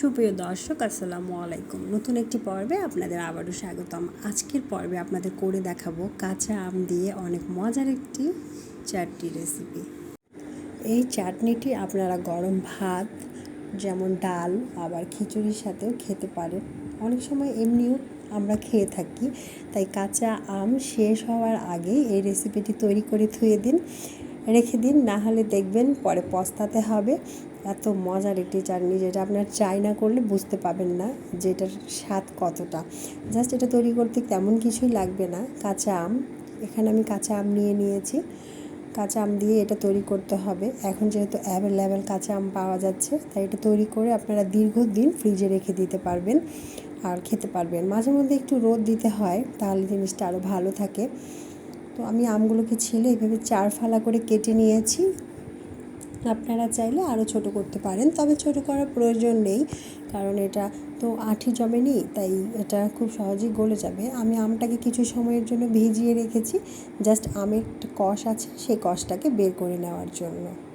সুপ্রিয় দর্শক, আসসালামু আলাইকুম। নতুন একটি পর্বে আপনাদের আবারও স্বাগতম। আজকের পর্বে আপনাদের করে দেখাবো কাঁচা আম দিয়ে অনেক মজার একটি চাটনি রেসিপি এই চাটনিটি আপনারা গরম ভাত, যেমন ডাল, আবার খিচুড়ির সাথেও খেতে পারেন। অনেক সময় এমনিও আমরা খেয়ে থাকি, তাই কাঁচা আম শেষ হওয়ার আগেই এই রেসিপিটি তৈরি করে থুয়ে দিন। রেখে দিন, না হলে দেখবেন পরে পস্তাতে হবে। এত মজার একটি চাটনি যেটা আপনার চাই না করলে বুঝতে পাবেন না যে এটার স্বাদ কতটা। জাস্ট এটা তৈরি করতে তেমন কিছুই লাগবে না। কাঁচা আম, এখানে আমি কাঁচা আম নিয়ে নিয়েছি। কাঁচা আম দিয়ে এটা তৈরি করতে হবে। এখন যেহেতু অ্যাভেলেবেল কাঁচা আম পাওয়া যাচ্ছে, তাই এটা তৈরি করে আপনারা দীর্ঘদিন ফ্রিজে রেখে দিতে পারবেন আর খেতে পারবেন। মাঝে মধ্যে একটু রোদ দিতে হয়, তাহলে জিনিসটা আরও ভালো থাকে। তো আমি আমগুলোকে ছিলে এইভাবে চার ফালা করে কেটে নিয়েছি। আপনারা চাইলে আরও ছোট করতে পারেন, তবে ছোট করার প্রয়োজন নেই, কারণ এটা তো আঠি জমে জমেনি, তাই এটা খুব সহজেই গলে যাবে। আমি আমটাকে কিছু সময়ের জন্য ভিজিয়ে রেখেছি, জাস্ট আমের কষ আছে, সেই কষটাকে বের করে নেওয়ার জন্য।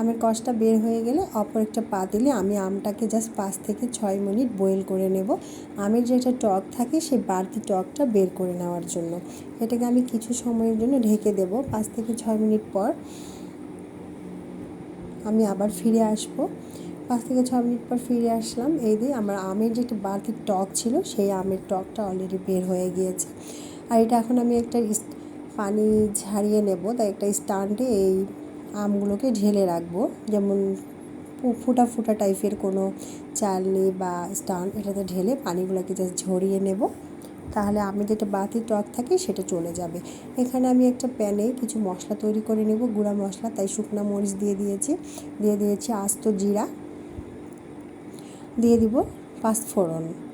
আমের কষটা বের হয়ে গেলে অপর একটা পাতিলে আমি আমটাকে জাস্ট পাঁচ থেকে ছয় মিনিট বয়েল করে নেব। আমের যেটা টক থাকে সেই বাড়তি টকটা বের করে নেওয়ার জন্য। এটাকে আমি কিছু সময়ের জন্য ঢেকে দেব, পাঁচ থেকে ছয় মিনিট পর। আমি আবার ফিরে আসব। পাঁচ থেকে ছ মিনিট পর ফিরে আসলাম। এই দিয়ে আমার আমের যেটা বাড়তি টক ছিল, সেই আমের টকটা অলরেডি বের হয়ে গিয়েছে। আর এটা এখন আমি একটা পানি ঝারিয়ে নেব। তাই একটা স্ট্যান্ডে এই আমগুলোকে ঢেলে রাখব। যেমন ফুটা ফুটা টাইপের কোনো চালনি বা স্টান এটাতে ঢেলে পানিগুলোকে জাস্ট ঝরিয়ে নেব। তাহলে আমি যেটা বাতি টক থাকে সেটা চলে যাবে। এখানে আমি একটা প্যানে কিছু মশলা তৈরি করে নেব, গুঁড়া মশলা, তাই শুকনা মরিচ দিয়ে দিয়েছি। দিয়ে দিয়েছি আস্ত জিরা। দিয়ে দিব পাঁচফোড়ন।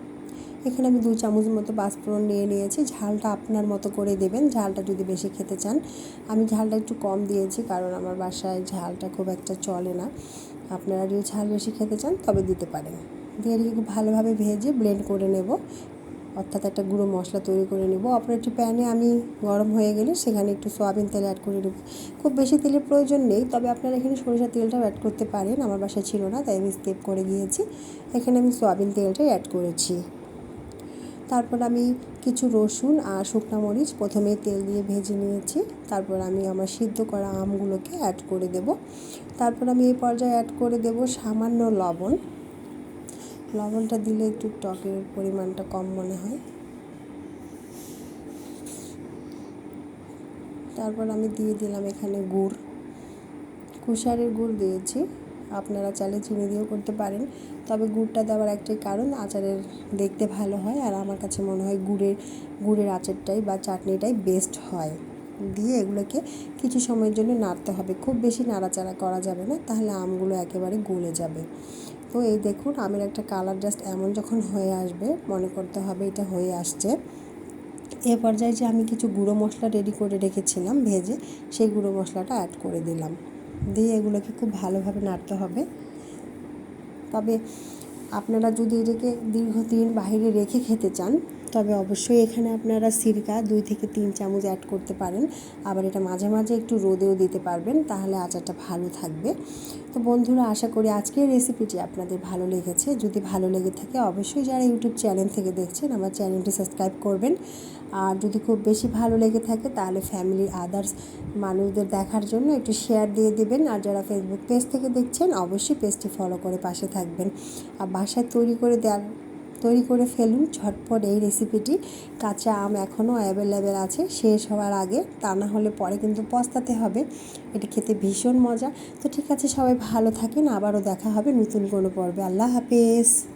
এখানে আমি দু চামচ মতো পাঁচফোড়ন নিয়ে নিয়েছি। ঝালটা আপনার মতো করে দেবেন। ঝালটা যদি বেশি খেতে চান। আমি ঝালটা একটু কম দিয়েছি কারণ আমার বাসায় ঝালটা খুব একটা চলে না। আপনারা যদি ঝাল বেশি খেতে চান, তবে দিতে পারেন। দিয়ে খুব ভালোভাবে ভেজে ব্লেন্ড করে নেব। অর্থাৎ একটা গুঁড়ো মশলা তৈরি করে নেব। অপর একটি প্যানে আমি গরম হয়ে গেলে সেখানে একটু সয়াবিন তেল অ্যাড করে নেব। খুব বেশি তেলের প্রয়োজন নেই, তবে আপনারা এখানে সরিষার তেলটাও অ্যাড করতে পারেন। আমার বাসায় ছিল না, তাই আমি স্টেপ করে গিয়েছি। এখানে আমি সয়াবিন তেলটাই অ্যাড করেছি। তারপর আমি কিছু রসুন আর শুকনা মরিচ প্রথমে তেল দিয়ে ভেজে নিয়েছি। তারপর আমি আমার সিদ্ধ করা আমগুলোকে অ্যাড করে দেব। তারপর আমি এই পর্যায়ে অ্যাড করে দেব সামান্য লবণ। লবণটা দিলে একটু টকের পরিমাণটা কম মনে হয়। তারপর আমি দিয়ে দিলাম এখানে গুড়। কুশারের গুড় দিয়েছি। আপনারা চাইলে চিনি দিয়েও করতে পারেন। তবে গুড়টা দেওয়ার একটাই কারণ, আচারের দেখতে ভালো হয় আর আমার কাছে মনে হয় গুড়ের গুড়ের আচারটাই বা চাটনিটাই বেস্ট হয়। দিয়ে এগুলোকে কিছু সময়ের জন্য নাড়তে হবে। খুব বেশি নাড়াচাড়া করা যাবে না, তাহলে আমগুলো একেবারে গলে যাবে। তো এই দেখুন, আমের একটা কালার জাস্ট এমন যখন হয়ে আসবে, মনে করতে হবে এটা হয়ে আসছে। এ পর্যায়ে যে আমি কিছু গুঁড়ো মশলা রেডি করে রেখেছিলাম, ভেজে সেই গুঁড়ো মশলাটা অ্যাড করে দিলাম। দিয়ে এগুলোকে খুব ভালোভাবে নাড়তে হবে। তবে আপনারা যদি এটাকে দীর্ঘদিন বাহিরে রেখে খেতে চান তবে অবশ্যই এখানে আপনারা সিরকা দুই থেকে তিন চামচ অ্যাড করতে পারেন। আবার এটা মাঝে মাঝে একটু রোদেও দিতে পারবেন, তাহলে আচারটা ভালো থাকবে। তো বন্ধুরা, আশা করি আজকের রেসিপিটি আপনাদের ভালো লেগেছে। যদি ভালো লেগে থাকে, অবশ্যই যারা ইউটিউব চ্যানেল থেকে দেখছেন, আমার চ্যানেলটি সাবস্ক্রাইব করবেন। আর যদি খুব বেশি ভালো লেগে থাকে, তাহলে ফ্যামিলির আদার্স মানুষদের দেখার জন্য একটু শেয়ার দিয়ে দেবেন। আর যারা ফেসবুক পেজ থেকে দেখছেন, অবশ্যই পেজটি ফলো করে পাশে থাকবেন। আর বাসায় তৈরি করে দেওয়ার তৈরি করে ফেলুন ঝটপট এই রেসিপিটি কাঁচা আম এখনও অ্যাভেলেবেল আছে, শেষ হওয়ার আগে। তা না হলে পরে কিন্তু পস্তাতে হবে। এটা খেতে ভীষণ মজা। তো ঠিক আছে, সবাই ভালো থাকেন। আবারও দেখা হবে নতুন কোনো পর্বে। আল্লাহ হাফেজ।